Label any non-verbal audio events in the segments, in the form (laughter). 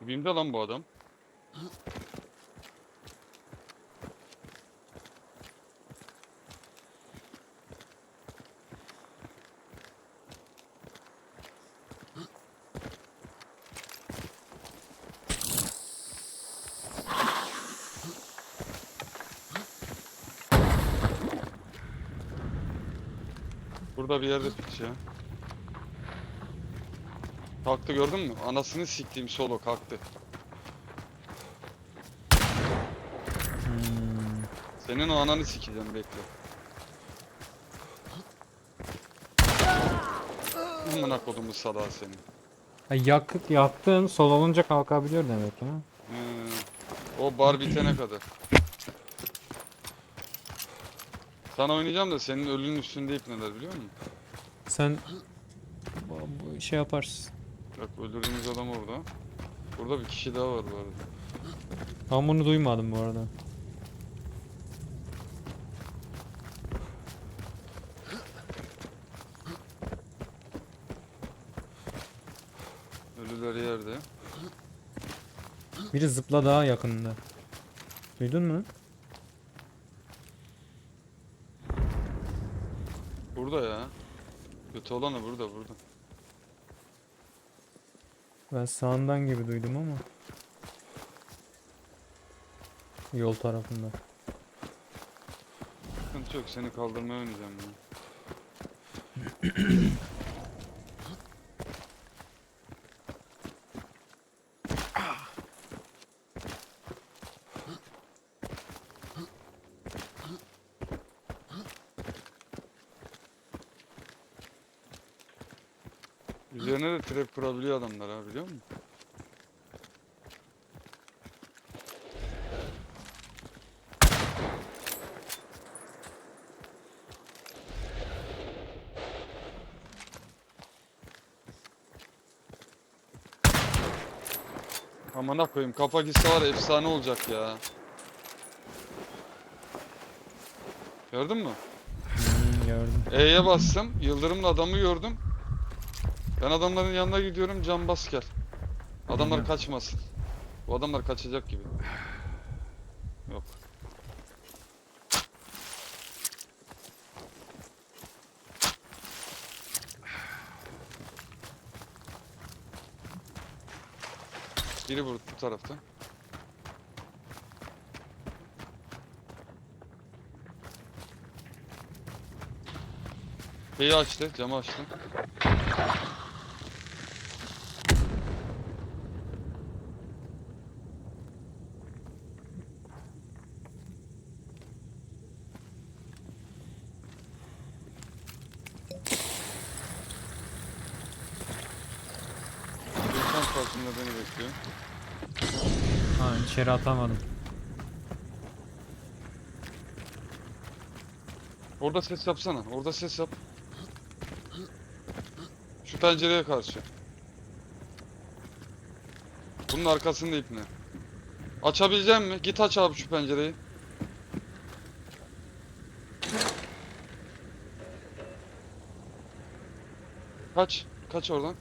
Dibimde lan bu adam. Burada bir yerde piç ya. Kalktı gördün mü? Anasını siktiğim solo kalktı. Hmm. Senin o ananı sikeceğim bekle. Amına kodumu salağı seni. Ha, yak, yaktın sol olunca kalkabiliyor demek ya. Ee, o bar bitene kadar. Sana oynayacağım da senin ölünün üstünde ipneler biliyor musun? Sen bu, bu şey yaparsın. Bak öldürdüğümüz adam orada. Burada bir kişi daha var bu arada. Ben bunu duymadım bu arada. Ölüler yerde. Biri zıpla daha yakınında. Duydun mu? Burada ya. Kötü olanı burada burada. Ben sağından gibi duydum ama. Yol tarafında. Sıkıntı yok seni kaldırmaya oynayacağım ben. (clears throat) Üzerine de trap kurabiliyor adamlar ha biliyor musun? Amına koyayım kafa gitse var efsane olacak ya. Gördün mü? Hmm, gördüm. E'ye bastım. Yıldırımla adamı gördüm. Ben adamların yanına gidiyorum. Can bas gel. Adamlar kaçmasın. Bu adamlar kaçacak gibi. Yok. Biri bu, bu tarafta. Şeyi açtı, camı açtı. Farkında beni bekliyor. Ha içeri atamadım. Orada ses yapsana. Orada ses yap. Şu pencereye karşı. Bunun arkasında ipne. Açabilecek mi? Git aç abi şu pencereyi. Kaç. Kaç oradan.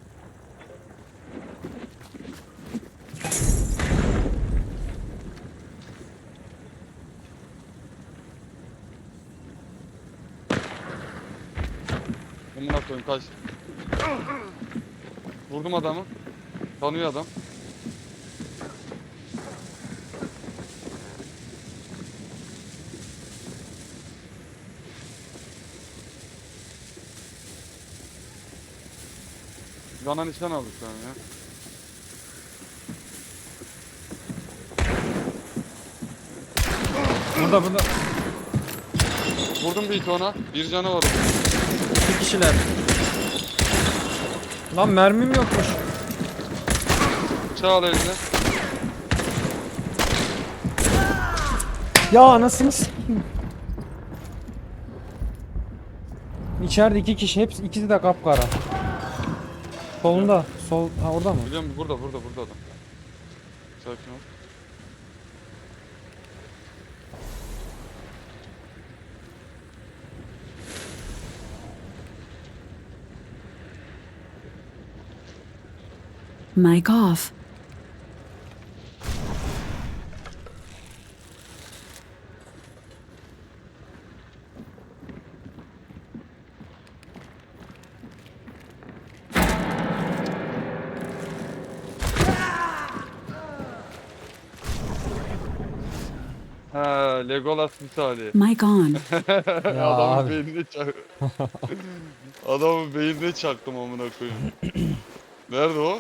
Amına koyayım kaç. Vurdum adamı. Tanıyor adam. Yana nişan aldık an ya. Burada burada. Vurdum bir iki ona. Bir canı var. İki kişiler. Lan mermim yokmuş. Al eline. Ya anasını. İçeride iki kişi hepsi ikisi de kapkara. Solunda. Sol ha orada mı? Biliyor musun? Burada burada burada adam. Sakin ol. Mike off. Ha, Legolas misali. Mike on. (laughs) Ya Adamın abi. beynine çak. (laughs) Adamın beynine çaktım amına koyayım. Nerede o?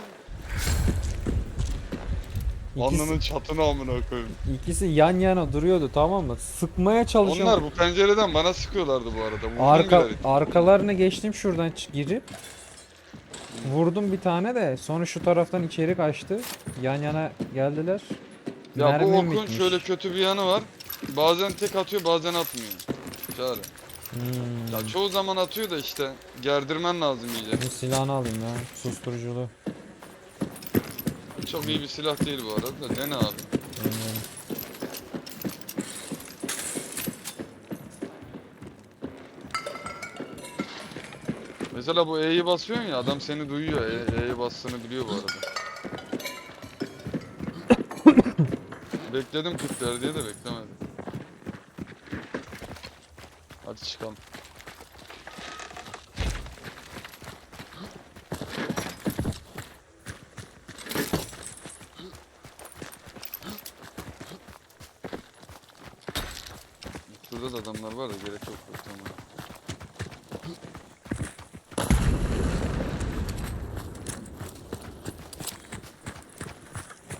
İkisi, Alnının çatını amına koyayım. ikisi yan yana duruyordu tamam mı? Sıkmaya çalışıyorum. Onlar bu pencereden bana sıkıyorlardı bu arada. Vurdum Arka bilerek. arkalarına geçtim şuradan ç- girip vurdum bir tane de sonra şu taraftan içeri kaçtı. Yan yana geldiler. Ya bu Mermim okun bitmiş. şöyle kötü bir yanı var. Bazen tek atıyor bazen atmıyor. Çare. Hmm. Ya çoğu zaman atıyor da işte gerdirmen lazım iyice. Bu silahını alayım ya. Susturuculu. Çok iyi bir silah değil bu arada da dene abi. Mesela bu E'yi basıyorsun ya adam seni duyuyor. E, E'yi bastığını biliyor bu arada. Bekledim Türkler diye de beklemedim. Hadi çıkalım. Şurada da adamlar var da gerek yok. Tamam.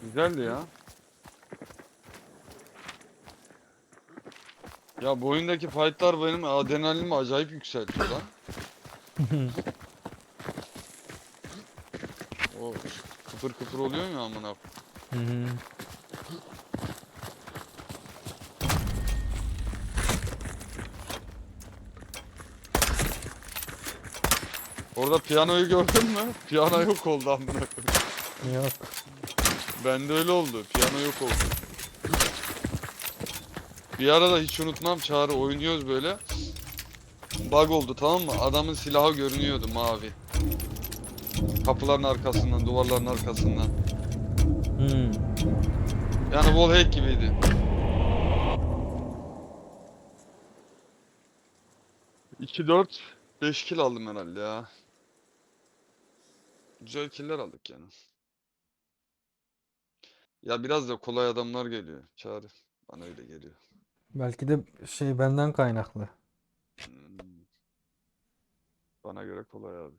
Güzeldi ya. Ya bu oyundaki fightlar benim adrenalinimi acayip yükseltiyor lan. (laughs) o kıpır kıpır oluyor ya amına. Hı hı. Orada piyanoyu gördün mü? Piyano yok oldu amına koyayım. Yok. Bende öyle oldu. Piyano yok oldu. Bir ara da hiç unutmam Çağrı oynuyoruz böyle. Bug oldu tamam mı? Adamın silahı görünüyordu mavi. Kapıların arkasından, duvarların arkasından. Hmm. Yani wallhack gibiydi. İki dört, beş kill aldım herhalde ya. Güzel killer aldık yani. Ya biraz da kolay adamlar geliyor. Çağrı. Bana öyle geliyor. Belki de şey benden kaynaklı. Hmm. Bana göre kolay abi.